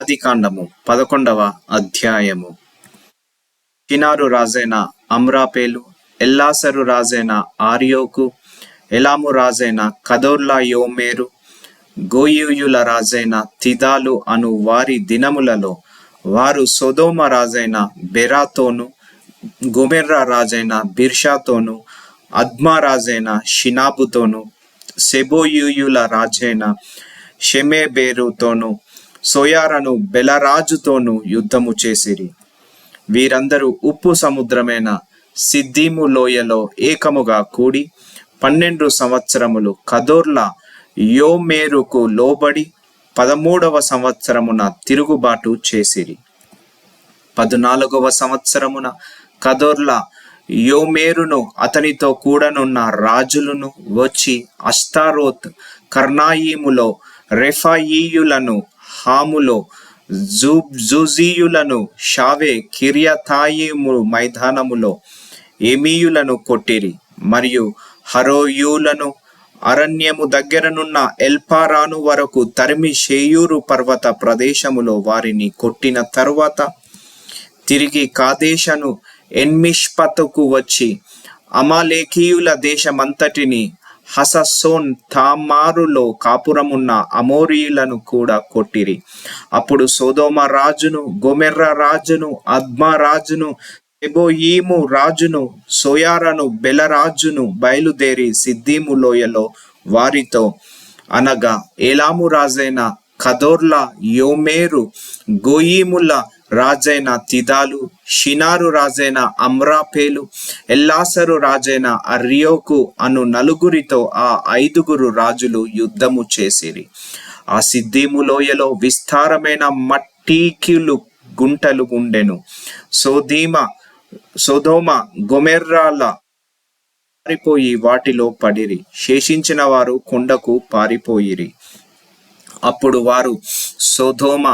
ఆదికాండము పదకొండవ అధ్యాయము. కినారు రాజైన అమ్రాపేలు ఎల్లాసరు రాజైన ఆర్యోకు ఎలాము రాజైన కదోర్లా యోమేరు గోయూయుల రాజైన తిదాలు అను వారి దినములలో వారు సొదోమ రాజైన బెరాతోను గుమెర్రా రాజైన బిర్షాతోను అద్మా రాజైన షినాబుతోను సెబోయూయుల రాజైన షెమేబేరుతోను సోయారను బెలరాజుతోను యుద్ధము చేసిరి. వీరందరూ ఉప్పు సముద్రమైన సిద్ధీము లోయలో ఏకముగా కూడి పన్నెండు సంవత్సరములు కదోర్ల యోమేరుకు లోబడి పదమూడవ సంవత్సరమున తిరుగుబాటు చేసిరి. పద్నాలుగవ సంవత్సరమున కదోర్ల యోమేరును అతనితో కూడనున్న రాజులను వచ్చి అస్తారోత్ కర్ణాయిములో రెఫాయియులను హాములో జూజీయులను షావే కిరియతాయిము మైదానములో ఎమీయులను కొట్టిరి. మరియు హరోయూలను అరణ్యము దగ్గరనున్న ఎల్పారాను వరకు తరిమి షేయూరు పర్వత ప్రదేశములో వారిని కొట్టిన తరువాత తిరిగి కాదేశను ఎన్మిష్పతకు వచ్చి అమాలేకీయుల దేశమంతటిని హససోన్ తామారులో కాపురమున్న అమోరీయులను కూడా కొట్టిరి. అప్పుడు సోదోమ రాజును గొమెర్ర రాజును అద్మా రాజును ఎబోయీము రాజును సోయారను బెలరాజును బయలుదేరి సిద్దీము లోయలో వారితో అనగా ఏలాము రాజైన కదోర్ల యోమేరు గోయీముల రాజైన తిదాలు షినారు రాజైన అమ్రాపేలు ఎల్లాసరు రాజైన అర్యోకు అను నలుగురితో ఆ ఐదుగురు రాజులు యుద్ధము చేసిరి. ఆ సిద్ధిము లోయలో విస్తారమైన మట్టీకిలు గుంటలు ఉండెను సోధీమ సోధోమ గొమెర్రాల పారిపోయి వాటిలో పడిరి. శేషించిన వారు కొండకు పారిపోయిరి. అప్పుడు వారు సోధోమ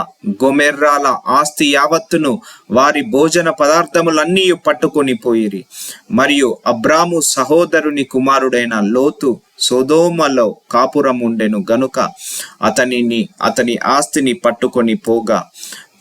గొమెర్రాల ఆస్తి యావత్తును వారి భోజన పదార్థములన్నీ పట్టుకొని పోయిరి. మరియు అబ్రాము సహోదరుని కుమారుడైన లోతు సోదోమలో కాపురం ఉండెను గనుక అతనిని అతని ఆస్తిని పట్టుకొని పోగా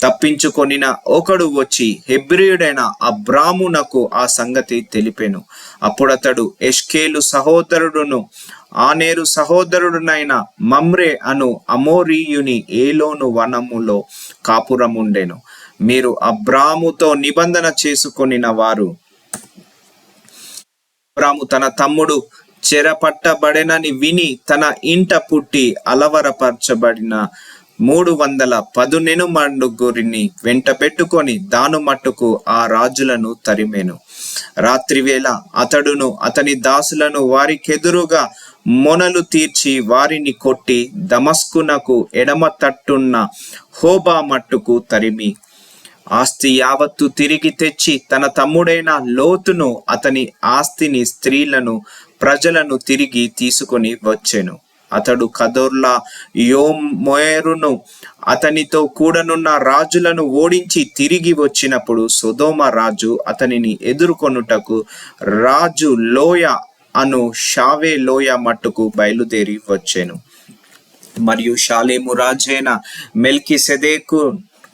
తప్పించుకొనిన ఒకడు వచ్చి హెబ్రియుడైన అబ్రామునకు ఆ సంగతి తెలిపెను. అప్పుడతడు ఎష్కేలు సహోదరుడును ఆనేరు సహోదరుడునైన మమ్రే అను అమోరీయుని ఏలోను వనములో కాపురముండెను. మీరు అబ్రాముతో నిబంధన చేసుకొనిన వారు అబ్రాము తన తమ్ముడు చెరపట్టబడెనని విని తన ఇంట పుట్టి అలవరపరచబడిన మూడు వందల పదునెను మండుగురిని వెంట పెట్టుకొని దాను మట్టుకు ఆ రాజులను తరిమెను. రాత్రివేళ అతడును అతని దాసులను వారికెదురుగా మొనలు తీర్చి వారిని కొట్టి దమస్కునకు ఎడమ తట్టున్న హోబా మట్టుకు తరిమి. ఆస్తి యావత్తు తిరిగి తెచ్చి తన తమ్ముడైన లోతును అతని ఆస్తిని స్త్రీలను ప్రజలను తిరిగి తీసుకొని వచ్చెను. అతడు కదోర్లా యోమోయరును అతనితో కూడనున్న రాజులను ఓడించి తిరిగి వచ్చినప్పుడు సుధోమ రాజు అతనిని ఎదుర్కొనుటకు రాజు లోయ అను షావే లోయ మట్టుకు బయలుదేరి వచ్చాను. మరియు షాలేము రాజైన మెల్కి సెదేకు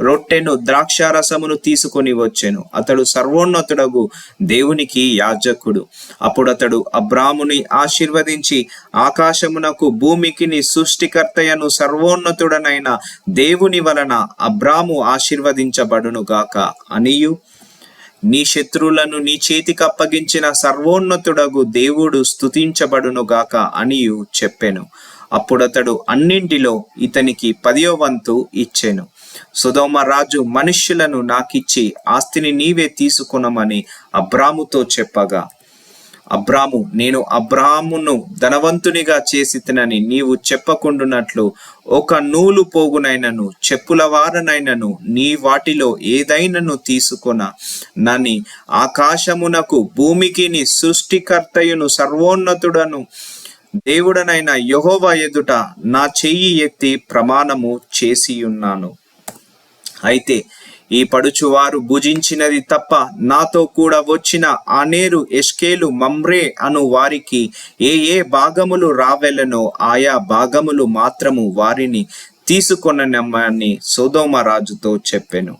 రొట్టెను ద్రాక్షారసమును తీసుకొని వచ్చెను. అతడు సర్వోన్నతుడగు దేవునికి యాజకుడు. అప్పుడు అతడు అబ్రాముని ఆశీర్వదించి ఆకాశమునకు భూమికిని సృష్టికర్తయను సర్వోన్నతుడనైన దేవుని వలన అబ్రాము ఆశీర్వదించబడునుగాక అనియు నీ శత్రువులను నీ చేతికి అప్పగించిన సర్వోన్నతుడగు దేవుడు స్తుతించబడునుగాక అనియు చెప్పెను. అప్పుడతడు అన్నింటిలో ఇతనికి పదియో వంతు ఇచ్చెను. సుధోమ రాజు మనుష్యులను నాకిచ్చి ఆస్తిని నీవే తీసుకునమని అబ్రాముతో చెప్పగా అబ్రాము నేను అబ్రామును ధనవంతునిగా చేసి తినని నీవు చెప్పకుండునట్లు ఒక నూలు పోగునైనను చెప్పుల వారనైనను నీ వాటిలో ఏదైనను తీసుకొన నని ఆకాశమునకు భూమికి నీ సృష్టికర్తయును సర్వోన్నతుడను దేవుడనైన యహోవ ఎదుట నా చెయ్యి ఎత్తి ప్రమాణము చేసియున్నాను. అయితే ఈ పడుచువారు భుజించినది తప్ప నాతో కూడా వచ్చిన అనేరు ఎష్కేలు మమ్రే అను వారికి ఏ ఏ భాగములు రావెలనో ఆయా భాగములు మాత్రము వారిని తీసుకొననమ్మని సోదోమ రాజుతో చెప్పెను.